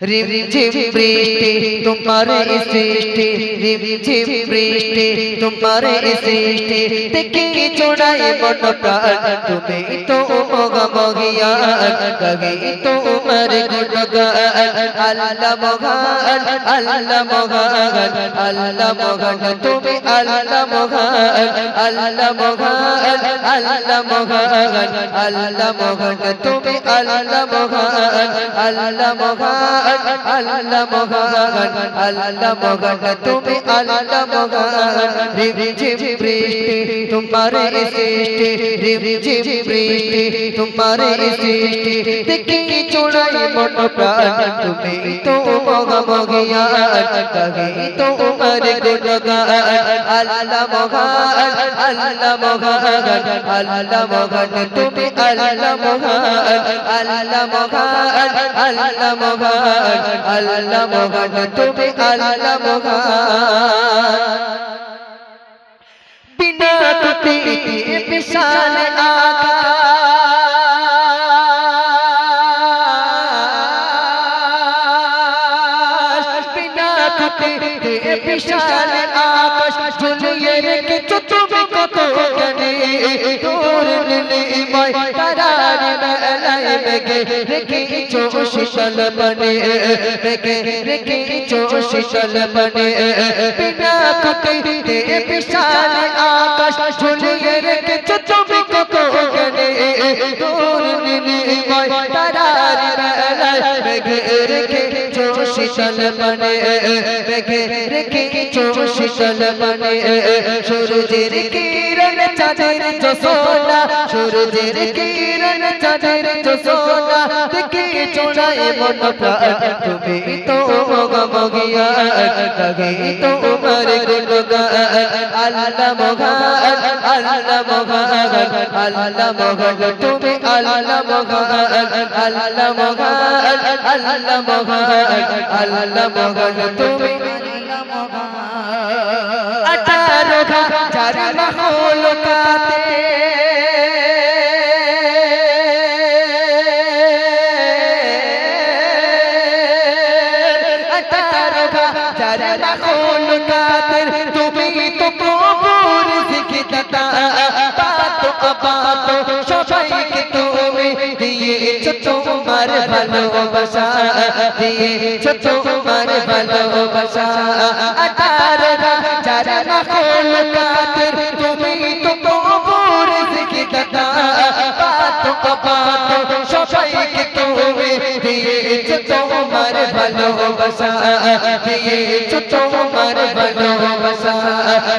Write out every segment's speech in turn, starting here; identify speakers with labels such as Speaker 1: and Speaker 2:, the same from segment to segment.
Speaker 1: রিম ঝিম বৃষ্টি তোমার সৃষ্টি রিম ঝিম বৃষ্টি তোমার সৃষ্টি দেখে চোড়ায় মন প্রাণ তুমি তো মগা মগিয়া কবি তো উমর গুণগান আল্লাহ মগান আল্লাহ মগান আল্লাহ মগান তুমি আল্লাহ মগান আল্লাহ মগান আল্লাহ মগান আল্লাহ মগান তুমি আল্লাহ মগান আল্লাহ মগান আল্লাহ মগান আল্লাহ মগান তুমি আল্লাহ মগান রিম ঝিম বৃষ্টি তোমার সৃষ্টি আল্লাহ মগান আল্লাহ মগান আল্লাহ মহান তুমি আল্লাহ মহান বিনা কুটি বিশাল আকাশ বিনা কুটি বিশাল আকাশ, ঝুলিয়ে রেখেছো তুমি কত জ্ঞানী তোর নীলিময় তারার মেলায় মেঘে রেখেছো শীতল বনে, মেঘে রেখেছো শীতল বনে। বিনা কুটি বিশাল আকাশ, ঝুলিয়ে রেখেছো তুমি কত জ্ঞানী তোর নীলিময় তারার মেলায় মেঘে রেখেছো শীতল বনে, মেঘে রেখেছো শীতল বনে। সূর্যের কিরণ চাঁদের জোসনা সূর্যের কিরণ চাঁদের জোসনা দেখে চোড়ায় মন প্রাণ, তুমি তো মগা মগিয়া কবি তো উমর গুণগান। আল্লাহ মগান আল্লাহ মগান আল্লাহ মগান তুমি আল্লাহ মগান আল্লাহ মগান আল্লাহ মগান আল্লাহ মগান তুমি আঠারো আঠারো হাজার মহলকাতে তুমি তো প্রভুর শিখিতা ভালোবাসা দিয়েছ তোমার ভালোবাসা তো প্রভুর শিখিতা পাতো পাতো সবাইকে তুমি দিয়েছ তোমার ভালোবাসা দিয়েছ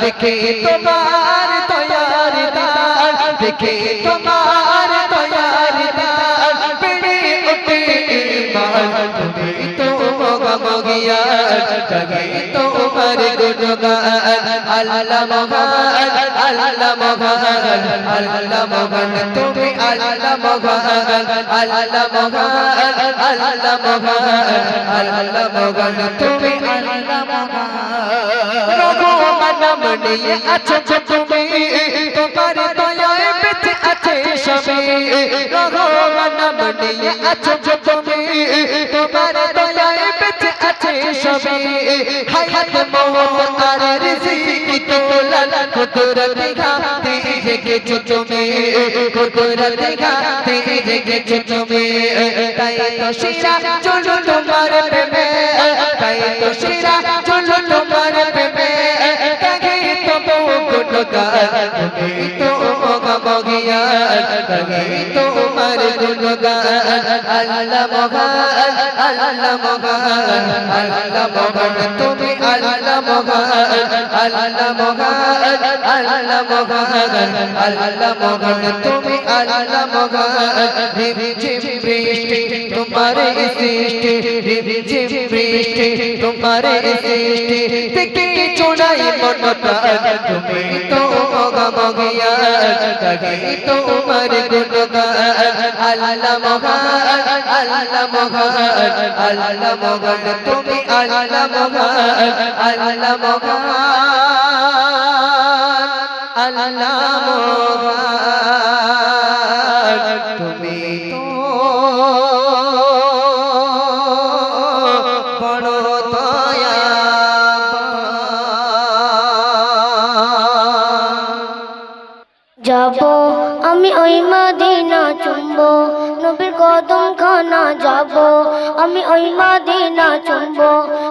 Speaker 1: দেখে তোমার দান দেখে তোমার তোমার আছো তোমার দয়ায় বেঁচে সবে হায়াত মৌত আর রিজিকি তোলাল কুদরত গাতে জেগেছো তুমি কুদরত গাতে মগিয়া কাগে তো তোমার গুণগান আল্লাহ মগান আল্লাহ মগান আল্লাহ মগান তুমি আল্লাহ মগান আল্লাহ মগান আল্লাহ মগান আল্লাহ মগান তুমি আল্লাহ তোমার সৃষ্টি রিম বৃষ্টি তোমার সৃষ্টি প্রাণ তুমি তো মগা মগিয়া তোমার আল্লাহ তুমি আল্লাহ মগান আল্লাহ মগান আল্লাহ আমি ওই মাদিনা চুম্ব, নবীর কদম
Speaker 2: খানা যাব। আমি ওই মাদিনা চুম্ব,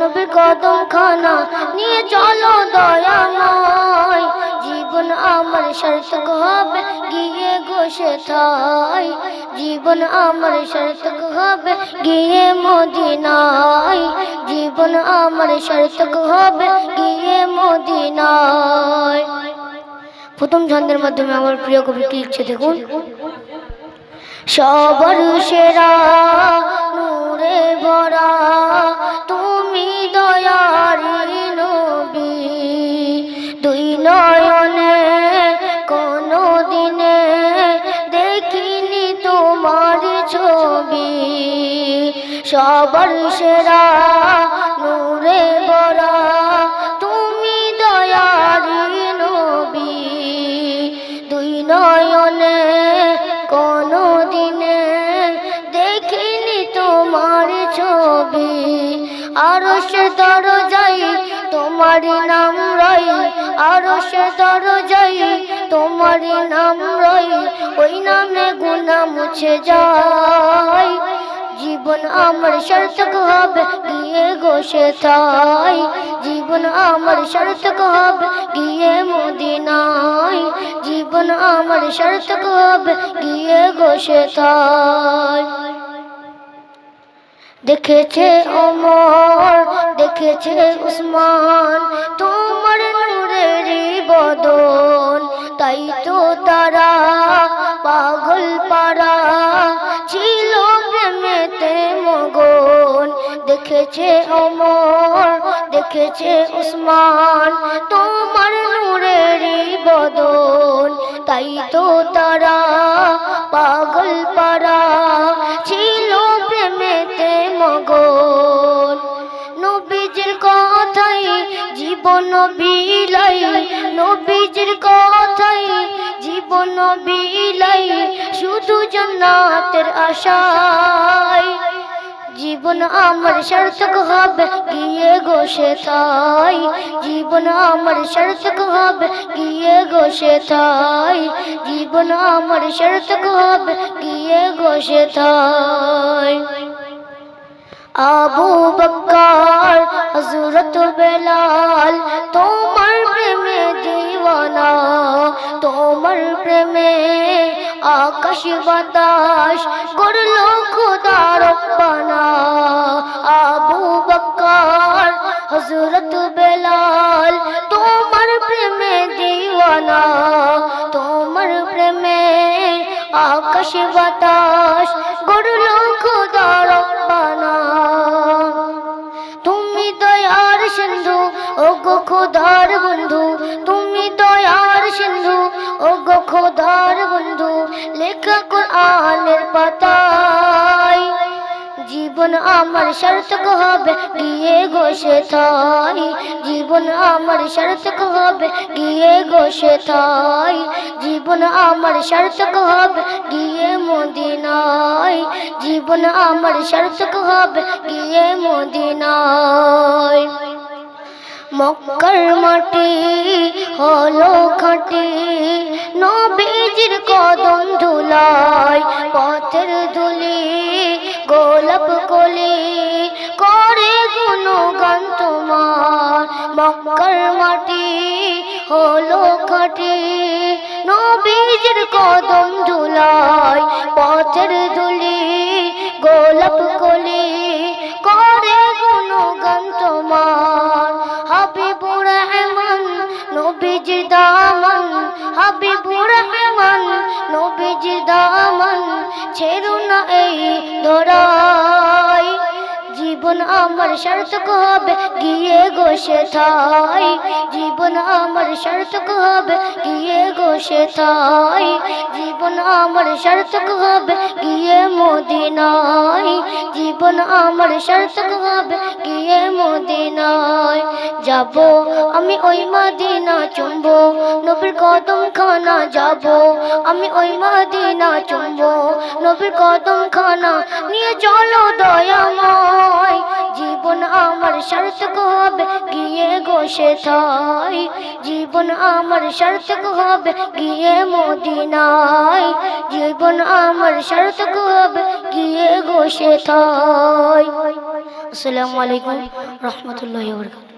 Speaker 2: নবীর কদম খানা নিয়ে চলো দয়াময়। জীবন আমার সার্থক হবে, গিয়ে ঘোষে থাই। জীবন আমার সার্থক হবে, গিয়ে মদিনায়। জীবন আমার সার্থক হবে, গিয়ে মদিনায়। প্রথম ছন্দের মাধ্যমে আমার প্রিয় কবি কি লিখছে দেখুন? সবর সেরা নূরে ভরা, তুমি দয়ারি নবী। দুই নয়নে কোনো দিনে দেখিনি তোমার ছবি। সবর সেরা নয়নে কোনো দিনে দেখিনি তোমার ছবি। আর সে যাই তোমার নাম রই আর সে যাই তোমার নাম রই ওই নামে গুনা মুছে যায়। জীবন আমার সার্থক হবে, গিয়ে গোসে থাই। জীবন আমার সার্থক হবে, গিয়ে মদিনায়। জীবন আমার সার্থক হবে, গিয়ে গোসে থাই। দেখেছে অমর, দেখেছে উসমান, তোমার নূরের বদন দেখেছে অমর, দেখেছে উসমান। তোমার নূরের বদন, তাই তো তারা পাগল পারা ছিল প্রেমেতে মগন। নবীজির কথাই জীবন বিলাই নবীজির কথাই জীবন বিলাই শুধু জান্নাতের আশায়। জীবন আমার সার্থক হবে, গিয়ে গোসে থাই জীবন আমার সার্থক হবে, গিয়ে গোসে থাই জীবন আমার সার্থক হবে, গিয়ে গোসে থাই আবু বক্কর, হযরত বেলাল, তোমার প্রেমে দিওয়ানা, তোমার প্রেমে আকাশ বাতাস করল খোদা রব্বানা। আবু বক্কর হজরত বেলাল, তোমার প্রেমে দিওয়ানা। তোমার প্রেমে আকাশ বাতাস গড়লো জীবন আমার সার্থক হবে, গিয়ে গোসে থাই জীবন আমার সার্থক হবে, গিয়ে গোসে থাই জীবন আমার সার্থক হবে, গিয়ে মদিনায়। জীবন আমার সার্থক হবে, গিয়ে মদিনায়। মক্কার মাটি হলো খাটি, নবীজির কদম ধুলায় পথের ধুলি গোলাপ কলি করে গুণগান তোমার। মক্কার মাটি হলো খাটি। নবীজির কদম ধুলায় পথের ধুলি গোলাপ কলি করে গুণগান তোমার। হাবিবুর রহমান, নবীজির দামন, হাবিবুর রহমান। নবীজির দামন, ছেড়ো না এই ধরাই। জীবন আমার সার্থক হবে গিয়ে গোসে থাই জীবন আমার সার্থক হবে গিয়ে গোসে থাই জীবন আমার সার্থক হবে গিয়ে মদিনায়। জীবন আমার সার্থক হবে গিয়ে মদিনায়। যাব আমি ওই মদিনা, চুম্ব নবীর কদম খানা যাব, আমি ওই মদিনা চুম্ব নবীর কদম খানা নিয়ে চলো দয়াময়। জীবন আমার সার্থক হবে গিয়ে গোসে থাই জীবন আমার সার্থক হবে গিয়ে মদিনায়? জীবন আমার সার্থক হবে গিয়ে বসে থাই আসসালামু আলাইকুম রহমতুল্লাহ বরকাত